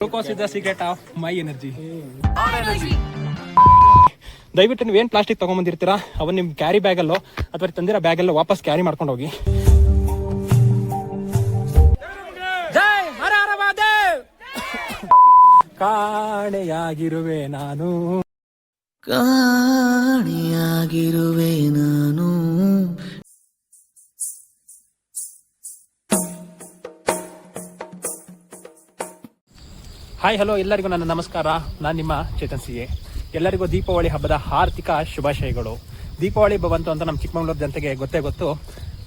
Glucose is the secret of my energy ದಯವಿಟ್ಟು ನೀವು ಏನು ಪ್ಲಾಸ್ಟಿಕ್ ತಗೊಂಬಂದಿರ್ತೀರಾ ಅವನ್ನ ನಿಮ್ಮ ಕ್ಯಾರಿ ಬ್ಯಾಗಲ್ಲೋ ಅಥವಾ ತಂದಿರೋ ಬ್ಯಾಗಲ್ಲೋ ವಾಪಸ್ ಕ್ಯಾರಿ ಮಾಡ್ಕೊಂಡು ಹೋಗಿ! ಕಾಣೆಯಾಗಿರುವೆ ನಾನು. ಕಾಣೆಯಾಗಿರುವೆ ನಾನು. ಹಾಯ್ ಹಲೋ ಎಲ್ಲರಿಗೂ ನನ್ನ ನಮಸ್ಕಾರ. ನಾನು ನಿಮ್ಮ ಚೇತನ್ ಸಿ ಎಲ್ಲರಿಗೂ ದೀಪಾವಳಿ ಹಬ್ಬದ ಆರ್ಥಿಕ ಶುಭಾಶಯಗಳು. ದೀಪಾವಳಿ ಬಂತು ಅಂತ ನಮ್ಮ ಚಿಕ್ಕಮಗಳೂರು ಜನತೆಗೆ ಗೊತ್ತೇ ಗೊತ್ತು.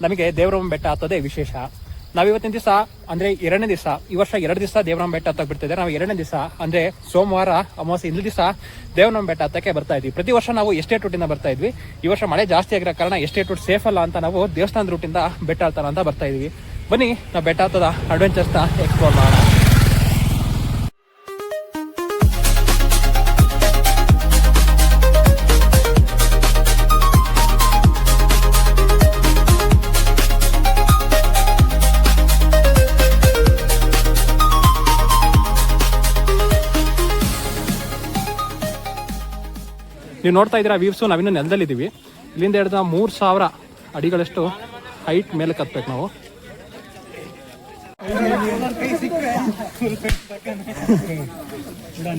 ನಮಗೆ ದೇವರಮ್ಮ ಬೆಟ್ಟ ಹತ್ತೋದೇ ವಿಶೇಷ. ನಾವಿವತ್ತಿನ ದಿವಸ, ಅಂದ್ರೆ ಎರಡನೇ ದಿವಸ, ಈ ವರ್ಷ ಎರಡು ದಿವಸ ದೇವರಮ್ಮ ಬೆಟ್ಟ ಹತ್ತಕ್ಕೆ ಬಿಡ್ತಿದ್ದೆ ನಾವು ಎರಡನೇ ದಿವಸ, ಅಂದ್ರೆ ಸೋಮವಾರ, ಅಮಾವಾಸ್ಯೆ ಇಂದು ದಿವಸ ದೇವರಮ್ಮ ಬೆಟ್ಟ ಹತ್ತಕ್ಕೆ ಬರ್ತಾ ಇದ್ವಿ. ಪ್ರತಿ ವರ್ಷ ನಾವು ಎಸ್ಟೇಟ್ ರೂಟಿಂದ ಬರ್ತಾ ಇದ್ವಿ. ಈ ವರ್ಷ ಮಳೆ ಜಾಸ್ತಿ ಆಗಿರೋ ಕಾರಣ ಎಸ್ಟೇಟ್ ರೂಟ್ ಸೇಫ್ ಅಲ್ಲ ಅಂತ ನಾವು ದೇವಸ್ಥಾನದ ರೂಟಿಂದ ಬೆಟ್ಟ ಹತ್ತೋಣ ಅಂತ ಬರ್ತಾ ಇದ್ವಿ. ಬನ್ನಿ, ನಾವು ಬೆಟ್ಟ ಹತ್ತದ ಅಡ್ವೆಂಚರ್ಸ್ನ ಎಕ್ಸ್ಪ್ಲೋರ್ ಮಾಡೋಣ. ನೀವು ನೋಡ್ತಾ ಇದ್ದೀರಾ ವ್ಯೂವ್ಸು ನಾವಿನ್ನೂ ನೆಲದಲ್ಲಿದ್ದೀವಿ. ಇಲ್ಲಿಂದ ಹಿಡಿದ ಮೂರು ಸಾವಿರ ಅಡಿಗಳಷ್ಟು ಹೈಟ್ ಮೇಲೆ ಕತ್ಬೇಕು ನಾವು.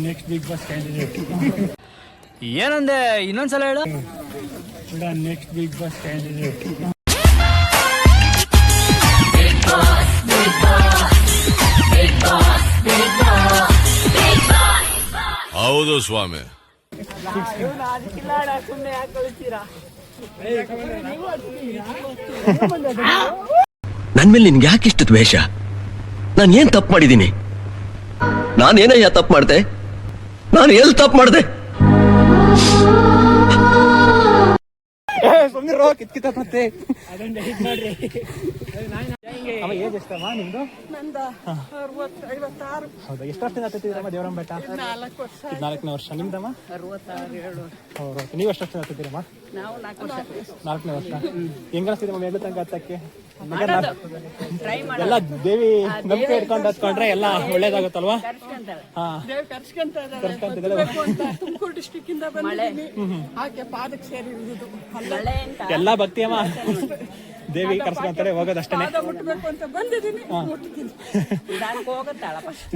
ನೆಕ್ಸ್ಟ್ ಬಿಗ್ ಬಾಸ್ ಕ್ಯಾಂಡಿಡೇಟ್ ಏನಂದೆ ಇನ್ನೊಂದ್ಸಲ ಹೇಳು. ನೆಕ್ಸ್ಟ್ ಬಿಗ್ ಬಾಸ್ ಕ್ಯಾಂಡಿಡೇಟ್ ಹೌದು ಸ್ವಾಮಿ. ನನ್ ಮೇಲೆ ನಿನ್ಗೆ ಇಷ್ಟು ದ್ವೇಷ? ನಾನು ಏನ್ ತಪ್ಪು ಮಾಡಿದ್ದೀನಿ ನಾನೇನಯ್ಯ ತಪ್ಪು ಮಾಡ್ದೆ? ನಾನು ಎಲ್ಲಿ ತಪ್ಪು ಮಾಡ್ದೆ? ಸುಮ್ಮನೆ ಕಿತ್ಕಿತ ಮತ್ತೆ. ಏಜ್ ಎಷ್ಟಮ್ಮ ನಿಮ್ದು? ಹೌದಾ ಎಷ್ಟು ವರ್ಷದಿಂದ ಹತ್ತಿದ್ದೀರಮ್ಮ ದೇವರಮ್ಮ ಬೆಟ್ಟ ನಾಲ್ಕನೇ ವರ್ಷ. ನಿಮ್ದಮ್ಮ? ಹೌದು ನೀವು ಎಷ್ಟು ವರ್ಷದಿಂದ ಹತ್ತಿದ್ದೀರಮ್ಮ ನಾಲ್ಕನೇ ವರ್ಷ. ಹೆಂಗ್ ಅನಿಸ್ತಿದೆ ಮೇಲೆ ತನಕ ಹತ್ತಕ್ಕೆ? ಎಲ್ಲ ದೇವಿ ನಂಬಿಕೆ ಇಟ್ಕೊಂಡು ಹತ್ಕೊಂಡ್ರೆ ಎಲ್ಲ ಒಳ್ಳೇದಾಗುತ್ತಲ್ವಾ? ಹಾ. ಎಲ್ಲ ಭಕ್ತಿ ಅಮ್ಮ ದೇವಿ ಕರ್ಸ್ಕೊಂತಾರೆ ಹೋಗೋದಷ್ಟೇನೆ ಪಾದ ಮುಟ್ಬೇಕು ಅಂತ ಬಂದಿದ್ದೀನಿ ಮುಟ್ತೀನಿ.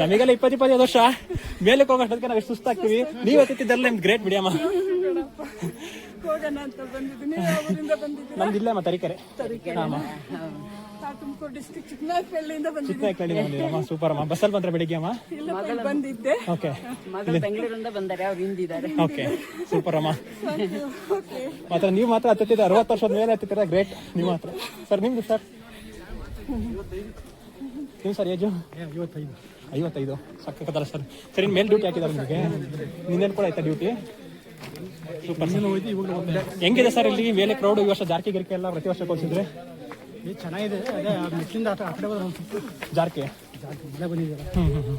ನಮಗೆಲ್ಲ ಇಪ್ಪತ್ತು ಇಪ್ಪತ್ತೈದು ವರ್ಷ. ಮೇಲಕ್ಕೆ ಹೋಗೋಷ್ಟೊತ್ತಿಗೆ ನಾವು ಎಷ್ಟು ಸುಸ್ತಾಗ್ತೀವಿ. ನೀವು ಹತ್ತಿದ್ದಲ್ಲ ನಿಮ್ಗೆ ಗ್ರೇಟ್ ಬಿಡಿಯಮ್ಮ ಹೋಗೋಣ ಅಂತ ಬಂದಿದ್ದೀನಿ. ಅವರಿಂದ ಬಂದಿದ್ದೀನಿ ನಮ್ದು ಇಲ್ಲೇ ಅಮ್ಮ ತರೀಕೆರೆ. ತುಮಕೂರು ಡಿಸ್ಟಿಕ್ ಬಂದಿದ್ದೀನಿ. ಸೂಪರ್ ಅಮ್ಮ. ಬಸ್ಸಲ್ಲಿ ಬಂದ್ರೆ ಬೆಳಿಗ್ಗೆ ಅಮ್ಮ? ಇಲ್ಲ ಬಂದಿದ್ದೆ. ಓಕೆ. ಮಗಳು ಬೆಂಗಳೂರಿಂದ ಬಂದರೆ ಅವ್ರು ಹಿಂದಿದ್ದಾರೆ. ಓಕೆ. ಸೂಪರ್ ಅಮ್ಮ. ಓಕೆ. ಮಾತ್ರ ನೀವು ಮಾತ್ರ ಹತ್ತಿದ್ದ ಅರವತ್ತು ವರ್ಷದ ಮೇಲೆ ಹತ್ತಿರ ಗ್ರೇಟ್ ನೀವು ಮಾತ್ರ. ಸರ್ ನಿಮ್ದು ಸರ್? ನೀವು ಸರ್ ಏಜು ಐವತ್ತೈದು. ಐವತ್ತೈದು ಸಕ್ಕತ್ತಲ್ಲ ಸರ್. ಸರ್ ಇನ್ನು ಮೇಲೆ ಡ್ಯೂಟಿ ಹಾಕಿದ್ದಾರೆ ನಿಮಗೆ. ನಿನ್ನೇನು ಕೂಡ ಆಯ್ತಾ ಡ್ಯೂಟಿ ಸೂಪರ್ ಹೆಂಗಿದೆ ಸರ್ ಇಲ್ಲಿ ಮೇಲೆ ಕ್ರೌಡ್ ಈ ವರ್ಷ ಜಾರ್ಕಿ ಗಿರ್ಕಿ ಎಲ್ಲ ಪ್ರತಿ ವರ್ಷ ಕೊಡ್ಸಿದ್ರೆ ಚೆನ್ನಾಗಿದೆ. ಅದೇ ಮೆಟ್ಲಿಂದ ಆ ಕಡೆ ಜಾರ್ಕಿ ಹ್ಮ್ ಹ್ಮ್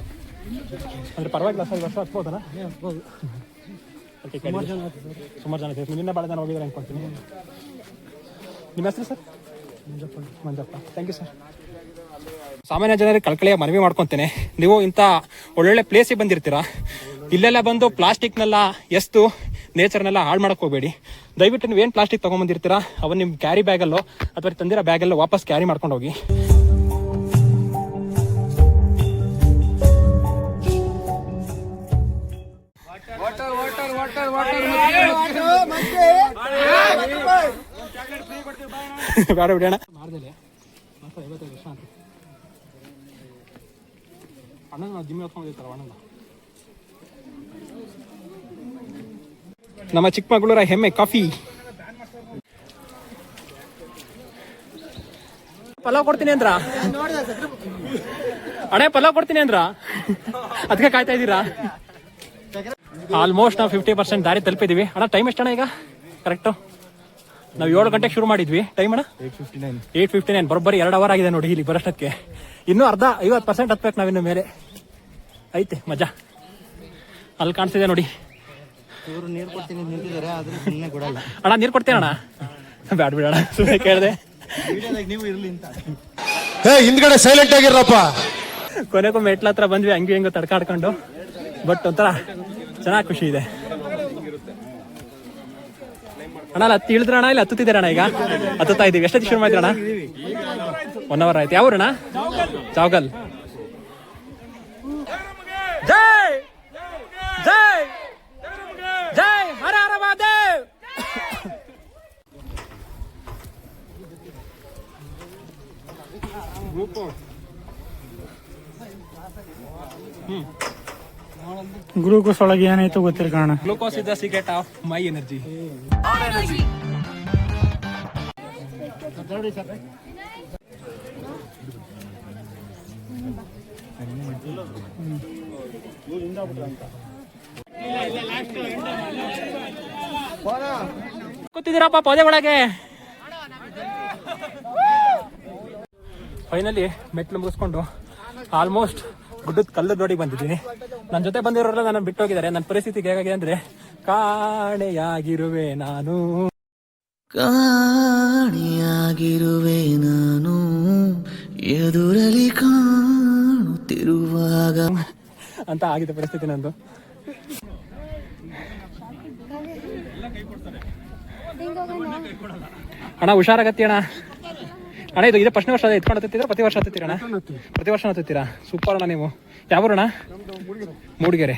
ಅಂದ್ರೆ ಪರವಾಗಿಲ್ಲ ಸರ್ ಈ ವರ್ಷ ಹತ್ಬೋದಲ್ಲ? ಓಕೆ ಸುಮಾರು ಜನ ಸುಮಾರು ಜನ ನಿನ್ನೆ ಭಾಳ ಜನ ಹೋಗಿದ್ದಾರೆ ಅನ್ಕೊಳ್ತೀನಿ ನಿಮ್ಮ ಹೆಸರು sir Manjappa Manjappa. Thank you sir ಸಾಮಾನ್ಯ ಜನರಿಗೆ ಕಳ್ಕಳಿಯ ಮನವಿ ಮಾಡ್ಕೊತೇನೆ. ನೀವು ಇಂಥ ಒಳ್ಳೊಳ್ಳೆ ಪ್ಲೇಸಿಗೆ ಬಂದಿರ್ತೀರಾ? ಇಲ್ಲೆಲ್ಲ ಬಂದು ಪ್ಲಾಸ್ಟಿಕ್ನೆಲ್ಲ ಎಷ್ಟು ನೇಚರ್ನೆಲ್ಲ ಹಾಳು ಮಾಡಕ್ ಹೋಗಬೇಡಿ. ದಯವಿಟ್ಟು ನೀವು ಏನು ಪ್ಲಾಸ್ಟಿಕ್ ತೊಗೊಂಬಂದಿರ್ತೀರಾ? ಅವನ್ನ ನಿಮ್ಮ ಕ್ಯಾರಿ ಬ್ಯಾಗಲ್ಲೋ ಅಥವಾ ತಂದಿರೋ ಬ್ಯಾಗಲ್ಲೋ ವಾಪಸ್ ಕ್ಯಾರಿ ಮಾಡ್ಕೊಂಡು ಹೋಗಿ. ಬೇಡ ಬಿಡೋಣ. ವರ್ಷ ಅಂತ ನಾವು ಜಿಮ್ ಹೊತ್ಕೊಂಡಿರ್ತಾರ ಅಣ್ಣ ನಮ್ಮ ಚಿಕ್ಕಮಗಳೂರ ಹೆಮ್ಮೆ ಕಾಫಿ. ಪಲಾವ್ ಕೊಡ್ತೀನಿ ಅಂದ್ರ? ಅಣ್ಣ, ಪಲಾವ್ ಕೊಡ್ತೀನಿ ಅಂದ್ರ? ಅದಕ್ಕೆ ಕಾಯ್ತಾ ಇದ್ದೀರಾ? ಆಲ್ಮೋಸ್ಟ್ ನಾವು ಫಿಫ್ಟಿ ಪರ್ಸೆಂಟ್ ದಾರಿ ತಲುಪಿದೀವಿ. ಅಣ್ಣ ಟೈಮ್ ಎಷ್ಟಣ್ಣ ಈಗ? ಕರೆಕ್ಟು ನಾವು ಏಳು ಗಂಟೆಗೆ ಶುರು ಮಾಡಿದ್ವಿ. ಟೈಮ್ ಅಣ್ಣ? ಏಟ್ ಫಿಫ್ಟಿ ನೈನ್ ಬರೋಬ್ಬರಿ ಎರಡು ಅವರ್ ಆಗಿದೆ ನೋಡಿ ಇಲ್ಲಿ ಬರೋಷ್ಟಕ್ಕೆ. ಇನ್ನೂ ಅರ್ಧ ಐವತ್ತು ಪರ್ಸೆಂಟ್ ಹತ್ಬೇಕು ನಾವಿನ್ನು ಮೇಲೆ. ಐತೆ ಮಜಾ. ಅಲ್ಲಿ ಕಾಣಿಸ್ತಿದೆ ನೋಡಿ. ಇವರು ನೀರು ಕೊಡ್ತೀನಿ ನಿಂತಿದ್ದಾರೆ ಆದ್ರೆ ಸುಮ್ಮನೆ ಕೊಡಲ್ಲ. ಅಣ್ಣ ನೀರು ಕೊಡ್ತೀನಿ ಅಣ್ಣ? ಬ್ಯಾಡ ಬಿಡ ಸುಮ್ಮನೆ ಕೇಳಿದೆ. ನೀವು ಇರ್ಲಿ ಅಂತ. ಹೇ ಹಿಂದ್ಗಡೆ ಸೈಲೆಂಟ್ ಆಗಿರಪ್ಪ. ಕೊನೆಗೂ ಮೆಟ್ಲ ಹತ್ರ ಬಂದ್ವಿ ಹಂಗೆ ಹಿಂಗೆ ತಡ್ಕಾಡ್ಕೊಂಡು. ಬಟ್ ಒಂಥರ ಚೆನ್ನಾಗಿ ಖುಷಿ ಇದೆ. ಅಣ್ಣ, ಅಲ್ಲಿ, ಹತ್ತಿ ಇಳಿದ್ರಣ ಇಲ್ಲ ಅಣ್ಣ ಈಗ? ಹತ್ತುತ್ತಾ ಇದೀವಿ ಎಷ್ಟೊತ್ತಿಗೆ ಶುರು ಮಾಡಿದ್ರಣ ಒನ್ ಅವರ್ ಆಯ್ತು. ಯಾವ ಚಾವಗಲ್. ಜೈ! ಜೈ! ಜೈ! ಹರ, ಮಹಾದೇವ್! ಗ್ಲೂಕೋಸ್ ಒಳಗೆ ಏನಾಯ್ತು ಗೊತ್ತಿಲ್ಲ ಕಾರಣ glucose is the secret of my energy ಕೂತಿದ್ದೀರಪ್ಪ ಪೊದೆ ಒಳಗೆ? ಫೈನಲಿ ಮೆಟ್ಲು ಮುಗಿಸ್ಕೊಂಡು ಆಲ್ಮೋಸ್ಟ್ ಗುಡ್ಡದ ಕಲ್ಲು ನೋಡಿ ಬಂದಿದ್ದೀನಿ. ನನ್ನ ಜೊತೆ ಬಂದಿರೋರೆಲ್ಲ ನನ್ನ ಬಿಟ್ಟು ಹೋಗಿದ್ದಾರೆ ನನ್ನ ಪರಿಸ್ಥಿತಿ ಹೇಗಾಗಿದೆ ಅಂದ್ರೆ ಕಾಣೆಯಾಗಿರುವೆ ನಾನು. ಕಾಣೆಯಾಗಿರುವೆ ನಾನು. ಎದುರಲಿ ಕಾಣುತ್ತಿರುವಾಗ. ಅಂತ ಆಗಿದೆ ಪರಿಸ್ಥಿತಿ ನಂದು. ಅಣ್ಣ ಹುಷಾರಾಗತ್ತಿ ಅಣ್ಣ ಅಣ್ಣ ಇದು ಇದೇ ಫಸ್ಟ್ನೇ ವರ್ಷ ಎತ್ಕೊಂಡು ಹತ್ತಿರ ಪ್ರತಿ ವರ್ಷ ಹತ್ತಿರ ಪ್ರತಿ ವರ್ಷ ಹತ್ತಿರ ಸೂಪರ್ ಅಣ್ಣ ನೀವು. ಯಾವ ಅಣ್ಣ? ಮೂಡಿಗೆರೆ.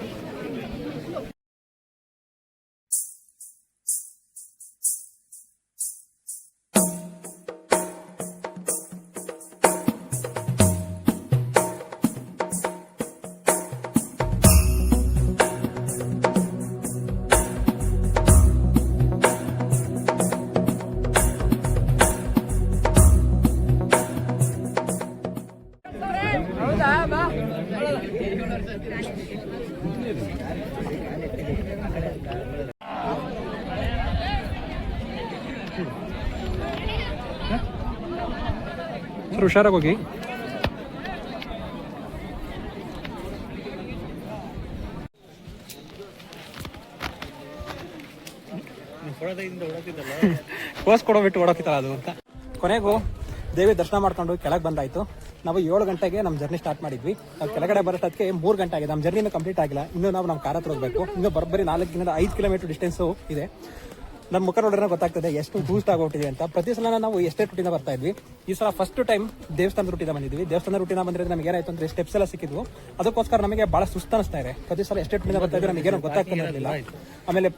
ಸರ್ ಹುಷಾರಾಗಿ ಹೋಗಿ. ಕೋಸ್ ಕೊಡೋ ಬಿಟ್ಟು ಓಡೋಕಿತ್ತಲ್ಲ ಅದು ಅಂತ. ಕೊನೆಗೂ ದೇವಿ ದರ್ಶನ ಮಾಡ್ಕೊಂಡು ಕೆಳಗೆ ಬಂದಾಯಿತು. ನಾವು ಏಳು ಗಂಟೆಗೆ ನಮ್ಮ ಜರ್ನಿ ಸ್ಟಾರ್ಟ್ ಮಾಡಿದ್ವಿ. ನಾವು ಕೆಳಗಡೆ ಬರೋಷ್ಟೊತ್ತಿಗೆ ಮೂರು ಗಂಟೆ ಆಗಿದೆ. ನಮ್ಮ ಜರ್ನಿನೂ ಕಂಪ್ಲೀಟ್ ಆಗಿಲ್ಲ. ಇನ್ನು ನಾವು ನಮ್ಮ ಕಾರ ಹತ್ರ ಹೋಗ್ಬೇಕು. ಇನ್ನು ಬರೋಬ್ಬರಿ ನಾಲ್ಕಿಂದ ಐದು ಕಿಲೋಮೀಟರ್ ಡಿಸ್ಟೆನ್ಸು ಇದೆ. ನಮ್ಮ ಮುಖ ನೋಡ್ರೆ ಗೊತ್ತಾಗ್ತದೆ ಎಷ್ಟು ಬೂಸ್ಟ್ ಆಗೋಗ್ತಿದೆ ಅಂತ. ಪ್ರತಿ ಸಲ ನಾವು ಎಷ್ಟೇ ರುಟಿನ ಬರ್ತಾ ಇದ್ವಿ. ಈ ಸಲ ಫಸ್ಟ್ ಟೈಮ್ ದೇವಸ್ಥಾನದ ರುಟಿನ ಬಂದಿದ್ವಿ. ದೇವಸ್ಥಾನ ರೂಟಿನ ಬಂದ್ರೆ ನಮಗೆ ಏನಾಯ್ತು ಅಂದ್ರೆ ಸ್ಟೆಪ್ಸ್ ಎಲ್ಲ ಸಿಕ್ಕಿದ್ವು. ಅದಕ್ಕೋಸ್ಕರ ನಮಗೆ ಬಹಳ ಸುಸ್ತ ಅನಿಸ್ತಾ ಇದೆ. ಪ್ರತಿ ಸಲ ಎಷ್ಟೇ ರುಟಿನ ಬರ್ತಾ ಇದ್ರೆ ನಮಗೆ ಏನೋ ಆಮೇಲೆ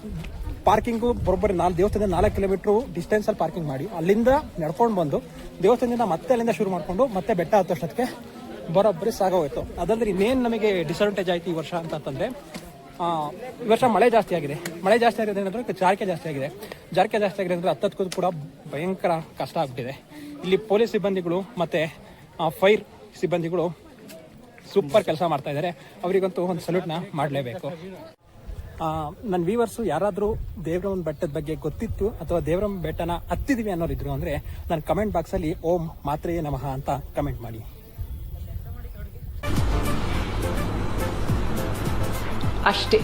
ಪಾರ್ಕಿಂಗು ಬರೋಬ್ಬರಿ ನಾಲ್ಕು ದೇವಸ್ಥಾನದಿಂದ ನಾಲ್ಕು ಕಿಲೋಮೀಟರ್ ಡಿಸ್ಟೆನ್ಸ್ ಅಲ್ಲಿ ಪಾರ್ಕಿಂಗ್ ಮಾಡಿ ಅಲ್ಲಿಂದ ನಡ್ಕೊಂಡು ಬಂದು ದೇವಸ್ಥಾನದಿಂದ ಮತ್ತೆ ಅಲ್ಲಿಂದ ಶುರು ಮಾಡಿಕೊಂಡು ಮತ್ತೆ ಬೆಟ್ಟ ಹತ್ತೋಷ್ಟಕ್ಕೆ ಬರೋಬ್ಬರಿ ಸಾಗೋಯ್ತು. ಅದಂದ್ರೆ ಇನ್ನೇನು ನಮಗೆ ಡಿಸ್ಅಡ್ವಾಂಟೇಜ್ ಆಯ್ತು ಈ ವರ್ಷ ಅಂತಂದ್ರೆ ಈ ವರ್ಷ ಮಳೆ ಜಾಸ್ತಿ ಆಗಿದೆ. ಮಳೆ ಜಾಸ್ತಿ ಆಗಿದೆ ಏನಂದ್ರೆ ಜಾರಿಕೆ ಜಾಸ್ತಿ ಆಗಿದೆ. ಜಾರಿಕೆ ಜಾಸ್ತಿ ಆಗಿದೆ ಅಂದ್ರೆ ಹತ್ತಕ್ಕೂ ಕೂಡ ಭಯಂಕರ ಕಷ್ಟ ಆಗ್ಬಿಟ್ಟಿದೆ. ಇಲ್ಲಿ ಪೊಲೀಸ್ ಸಿಬ್ಬಂದಿಗಳು ಮತ್ತೆ ಫೈರ್ ಸಿಬ್ಬಂದಿಗಳು ಸೂಪರ್ ಕೆಲಸ ಮಾಡ್ತಾ ಇದ್ದಾರೆ. ಅವರಿಗಂತೂ ಒಂದು ಸಲ್ಯೂಟ್ನ ಮಾಡಲೇಬೇಕು. ನನ್ನ ವೀವರ್ಸ್ ಯಾರಾದರೂ ದೇವರಮ್ಮನ ಬೆಟ್ಟದ ಬಗ್ಗೆ ಗೊತ್ತಿತ್ತು ಅಥವಾ ದೇವರಮ್ಮ ಬೆಟ್ಟನ ಹತ್ತಿದೀವಿ ಅನ್ನೋರಿದ್ರು ಅಂದರೆ ನನ್ನ ಕಮೆಂಟ್ ಬಾಕ್ಸಲ್ಲಿ ಓಂ ಮಾತ್ರೆಯೇ ನಮಃ ಅಂತ ಕಮೆಂಟ್ ಮಾಡಿ. ಅಷ್ಟೇ.